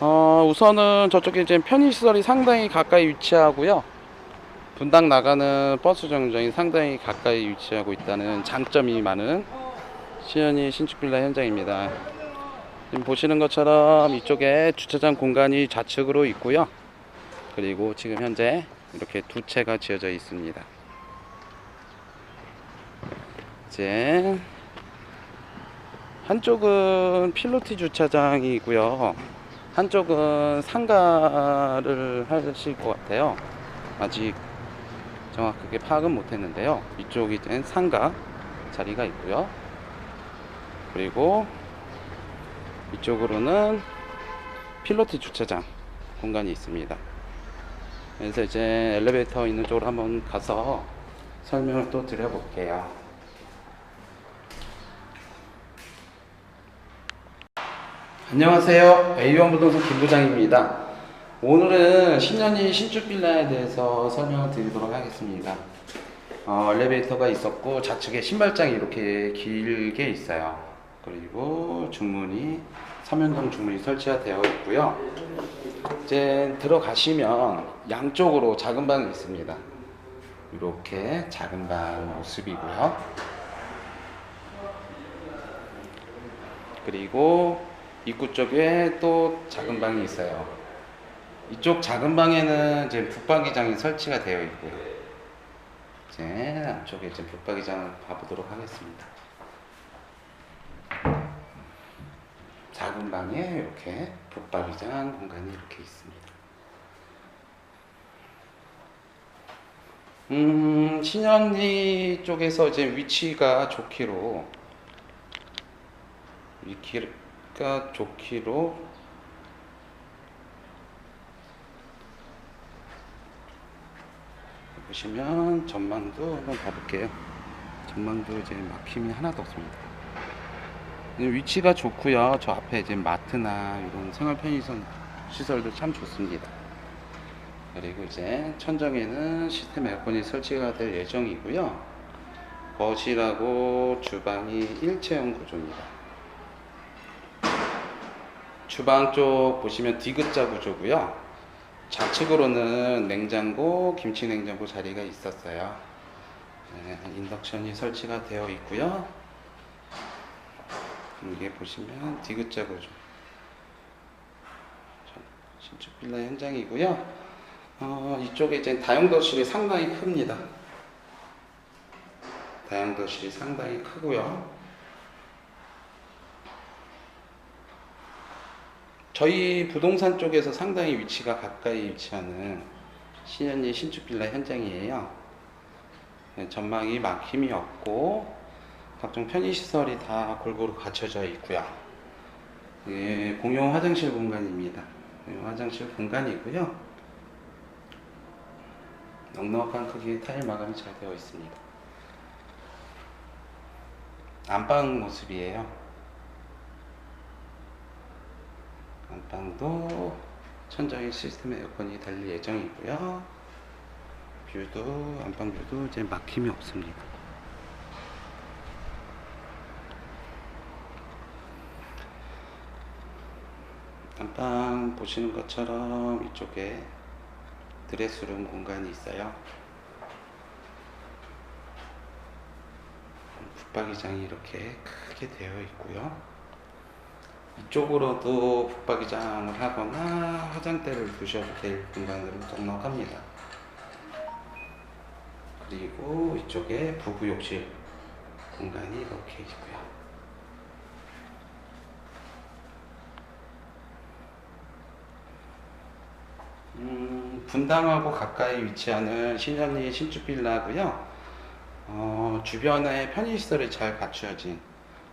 어, 우선은 저쪽에 이제 편의시설이 상당히 가까이 위치하고요. 분당 나가는 버스 정류장이 상당히 가까이 위치하고 있다는 장점이 많은 시연이 신축 빌라 현장입니다. 지금 보시는 것처럼 이쪽에 주차장 공간이 좌측으로 있고요. 그리고 지금 현재 이렇게 두 채가 지어져 있습니다. 이제 한쪽은 필로티 주차장이고요. 한쪽은 상가를 하실 것 같아요. 아직 정확하게 파악은 못했는데요. 이쪽이 이제 상가 자리가 있고요. 그리고 이쪽으로는 필로티 주차장 공간이 있습니다. 그래서 이제 엘리베이터 있는 쪽으로 한번 가서 설명을 또 드려볼게요. 안녕하세요. A1 부동산 김 부장입니다. 오늘은 신년이 신축 빌라에 대해서 설명을 드리도록 하겠습니다. 어, 엘리베이터가 있었고 좌측에 신발장이 이렇게 길게 있어요. 그리고 중문이 삼연동 중문이 설치가 되어 있고요. 이제 들어가시면 양쪽으로 작은 방이 있습니다. 이렇게 작은 방 모습이고요. 그리고 입구 쪽에 또 작은 방이 있어요. 이쪽 작은 방에는 이제 붙박이장이 설치가 되어 있고요. 이제 안쪽에 이제 붙박이장을 봐보도록 하겠습니다. 작은 방에 이렇게 붙박이장 공간이 이렇게 있습니다. 음, 신현리 쪽에서 이제 위치가 좋기로 위 치가 좋기로 보시면 전망도 한번 봐볼게요. 전망도 이제 막힘이 하나도 없습니다. 위치가 좋고요. 저 앞에 이제 마트나 이런 생활 편의점 시설도 참 좋습니다. 그리고 이제 천정에는 시스템 에어컨이 설치가 될 예정이고요. 거실하고 주방이 일체형 구조입니다. 주방 쪽 보시면 디귿자 구조고요. 좌측으로는 냉장고, 김치 냉장고 자리가 있었어요. 네, 인덕션이 설치가 되어 있고요. 이게 보시면 디귿자 구조. 신축 빌라 현장이고요. 어, 이쪽에 이제 다용도실이 상당히 큽니다. 다용도실이 상당히 크고요. 저희 부동산 쪽에서 상당히 위치가 가까이 위치하는 신현리 신축 빌라 현장이에요. 네, 전망이 막힘이 없고 각종 편의시설이 다 골고루 갖춰져 있고요. 예, 공용 화장실 공간입니다. 공용 화장실 공간이고요. 넉넉한 크기의 타일 마감이 잘 되어 있습니다. 안방 모습이에요. 안방도 천장에 시스템 에어컨이 달릴 예정이고요. 뷰도 안방 뷰도 이제 막힘이 없습니다. 안방 보시는 것처럼 이쪽에 드레스룸 공간이 있어요. 붙박이장이 이렇게 크게 되어 있고요. 이쪽으로도 붙박이장을 하거나 화장대를 두셔도 될 공간으로 넉넉합니다. 그리고 이쪽에 부부 욕실 공간이 이렇게 있고요. 음, 분당하고 가까이 위치하는 신현리 신축 빌라고요. 어, 주변에 편의시설이 잘 갖추어진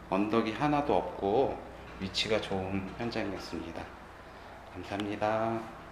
언덕이 하나도 없고 위치가 좋은 현장이었습니다. 감사합니다.